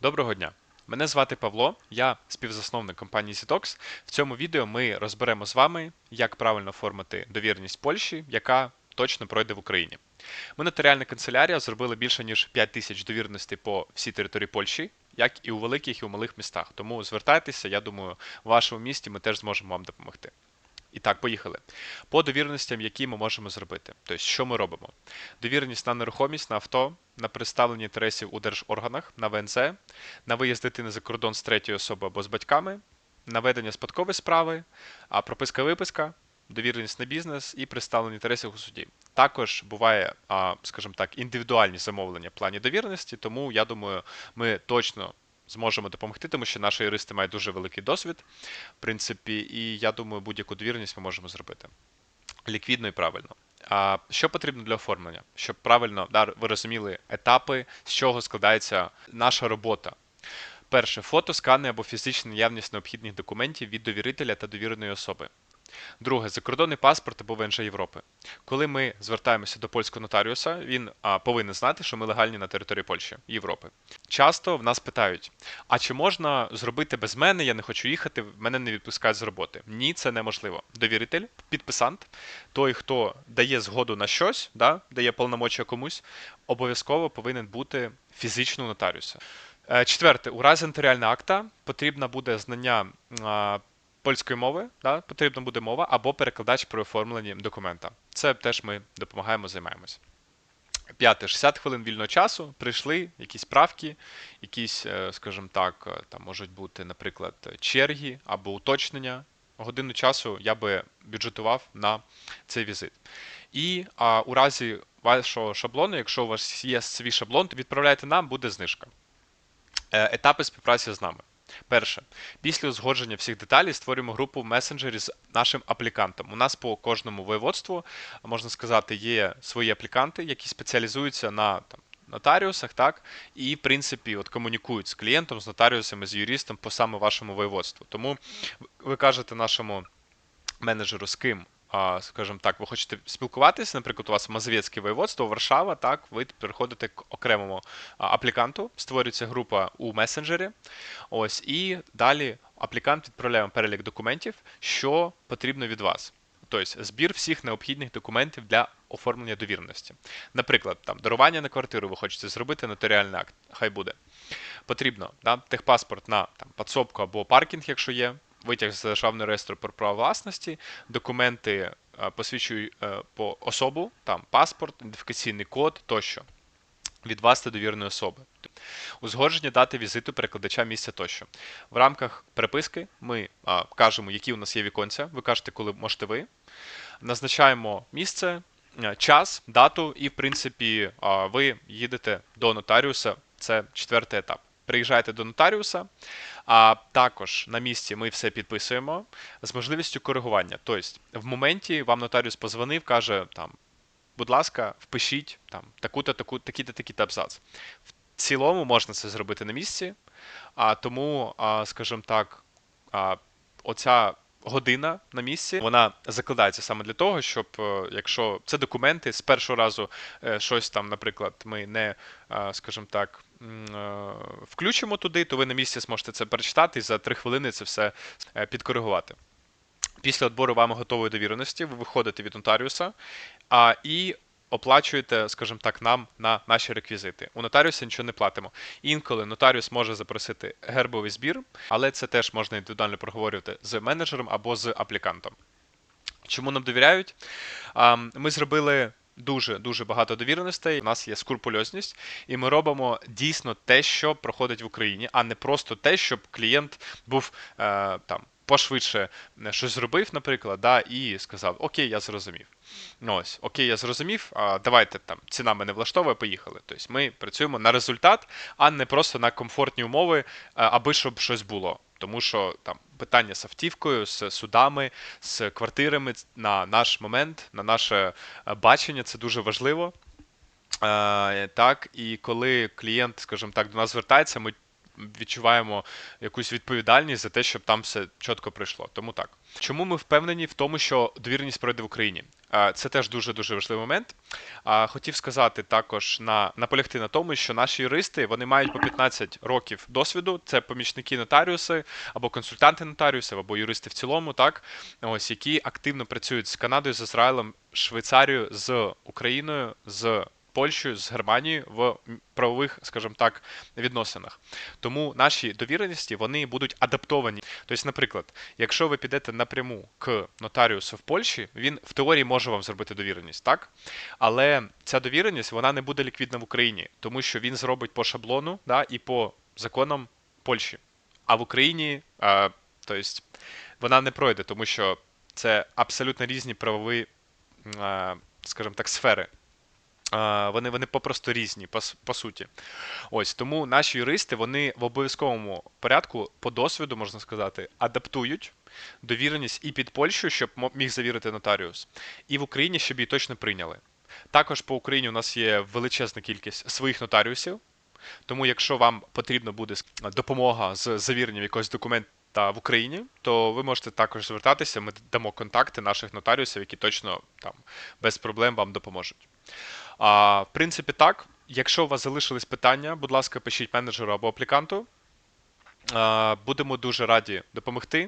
Доброго дня! Мене звати Павло, я співзасновник компанії Zitox. В цьому відео ми розберемо з вами, як правильно оформити довірність Польщі, яка точно пройде в Україні. Ми нотаріальна канцелярія зробили більше ніж 5 тисяч довірностей по всій території Польщі, як і у великих і у малих містах. Тому звертайтеся, я думаю, в вашому місті ми теж зможемо вам допомогти. І так, поїхали. По довірностям, які ми можемо зробити. Тобто, що ми робимо? Довіреність на нерухомість, на авто, на представлення інтересів у держорганах, на ВНЗ, на виїзд дитини за кордон з третьої особи або з батьками, на ведення спадкової справи, а прописка виписка, довіреність на бізнес і представлення інтересів у суді. Також буває, скажімо так, індивідуальні замовлення в плані довіреності, тому я думаю, ми точно зможемо допомогти, тому що наші юристи мають дуже великий досвід, в принципі, і я думаю, будь-яку довіреність ми можемо зробити ліквідно і правильно. А що потрібно для оформлення? Щоб правильно да, ви розуміли етапи, з чого складається наша робота. Перше фото, скани або фізична наявність необхідних документів від довірителя та довіреної особи. Друге закордонний паспорт або ВНЖ Європи. Коли ми звертаємося до польського нотаріуса, він а, повинен знати, що ми легальні на території Польщі Європи. Часто в нас питають: а чи можна зробити без мене? Я не хочу їхати, мене не відпускають з роботи. Ні, це неможливо. Довіритель, підписант, той, хто дає згоду на щось, да, дає повномочія комусь, обов'язково повинен бути фізично у нотаріуса. Е, Четверте, у разі нотаріального акта потрібно буде знання польської мови, да, потрібна буде мова або перекладач при оформленні документа. Це теж ми допомагаємо, займаємося. П'яте, 60 хвилин вільного часу, прийшли якісь правки, якісь, е, скажімо так, е, там можуть бути, наприклад, черги або уточнення. Годину часу я би бюджетував на цей візит. І а, у разі вашого шаблону, якщо у вас є свій шаблон, то відправляйте нам, буде знижка. Е, Етапи співпраці з нами. Перше, після узгодження всіх деталей створюємо групу в месенджері з нашим аплікантом. У нас по кожному воєводству, можна сказати, є свої апліканти, які спеціалізуються на там, нотаріусах, так, і, в принципі, от комунікують з клієнтом, з нотаріусами, з юристом по саме вашому воєводству. Тому ви кажете нашому менеджеру, з ким скажімо так, ви хочете спілкуватися, наприклад, у вас Мазовецьке воєводство, Варшава, так, ви переходите к окремому апліканту, створюється група у месенджері. Ось, і далі аплікант відправляє перелік документів, що потрібно від вас. Тобто збір всіх необхідних документів для оформлення довіреності. Наприклад, там дарування на квартиру ви хочете зробити нотаріальний акт, хай буде. Потрібно да, техпаспорт на там, підсобку або паркінг, якщо є, витяг з державного реєстру про право власності, документи е, посвідчують е, по особу, там паспорт, ідентифікаційний код тощо. Від вас та довіреної особи. Узгодження дати візиту перекладача місця тощо. В рамках переписки ми а, кажемо, які у нас є віконця. Ви кажете, коли можете ви. Назначаємо місце, е, час, дату, і, в принципі, а, ви їдете до нотаріуса. Це четвертий етап. Приїжджаєте до нотаріуса, а також на місці ми все підписуємо з можливістю коригування. Тобто, в моменті вам нотаріус позвонив, каже там. Будь ласка, впишіть там таку-то, таку, такі-то, такі-то абзац. В цілому можна це зробити на місці, а тому, скажімо так, оця година на місці вона закладається саме для того, щоб е, якщо це документи з першого разу е, щось там, наприклад, ми не, е, скажімо так, включимо туди, то ви на місці зможете це перечитати і за три хвилини це все е, підкоригувати. Після відбору вами готової довіреності ви виходите від нотаріуса а, і оплачуєте, скажімо так, нам на наші реквізити. У нотаріуса нічого не платимо. Інколи нотаріус може запросити гербовий збір, але це теж можна індивідуально проговорювати з менеджером або з аплікантом. Чому нам довіряють? Ми зробили. Дуже дуже багато довіреностей. У нас є скрупульозність, і ми робимо дійсно те, що проходить в Україні, а не просто те, щоб клієнт був е, там пошвидше щось зробив, наприклад, да, і сказав: Окей, я зрозумів. Ну ось, окей, я зрозумів. А давайте там ціна мене влаштовує, поїхали. Тобто ми працюємо на результат, а не просто на комфортні умови, аби щоб щось було. Тому що там питання з автівкою, з судами, з квартирами на наш момент, на наше бачення це дуже важливо. Так, і коли клієнт, скажімо так, до нас звертається, ми відчуваємо якусь відповідальність за те, щоб там все чітко пройшло. Тому так. Чому ми впевнені в тому, що довіреність пройде в Україні? Це теж дуже дуже важливий момент. Хотів сказати також на наполягти на тому, що наші юристи вони мають по 15 років досвіду. Це помічники нотаріуси або консультанти нотаріусів, або юристи в цілому, так ось які активно працюють з Канадою, з Ізраїлем, Швейцарією, з Україною, з Польщею, з Германією в правових, скажімо так, відносинах. Тому наші довіреності вони будуть адаптовані. Тобто, наприклад, якщо ви підете напряму к нотаріусу в Польщі, він в теорії може вам зробити довіреність, так? Але ця довіреність вона не буде ліквідна в Україні, тому що він зробить по шаблону да, і по законам Польщі. А в Україні, а, тобто, вона не пройде, тому що це абсолютно різні правові, скажімо так, сфери. Вони, вони попросту різні, по, по суті. Ось тому наші юристи вони в обов'язковому порядку, по досвіду, можна сказати, адаптують довіреність і під Польщу, щоб міг завірити нотаріус, і в Україні, щоб її точно прийняли. Також по Україні у нас є величезна кількість своїх нотаріусів. Тому, якщо вам потрібна буде допомога з завіренням якогось документа в Україні, то ви можете також звертатися. Ми дамо контакти наших нотаріусів, які точно там без проблем вам допоможуть. А, в принципі, так. Якщо у вас залишились питання, будь ласка, пишіть менеджеру або апліканту. Будемо дуже раді допомогти.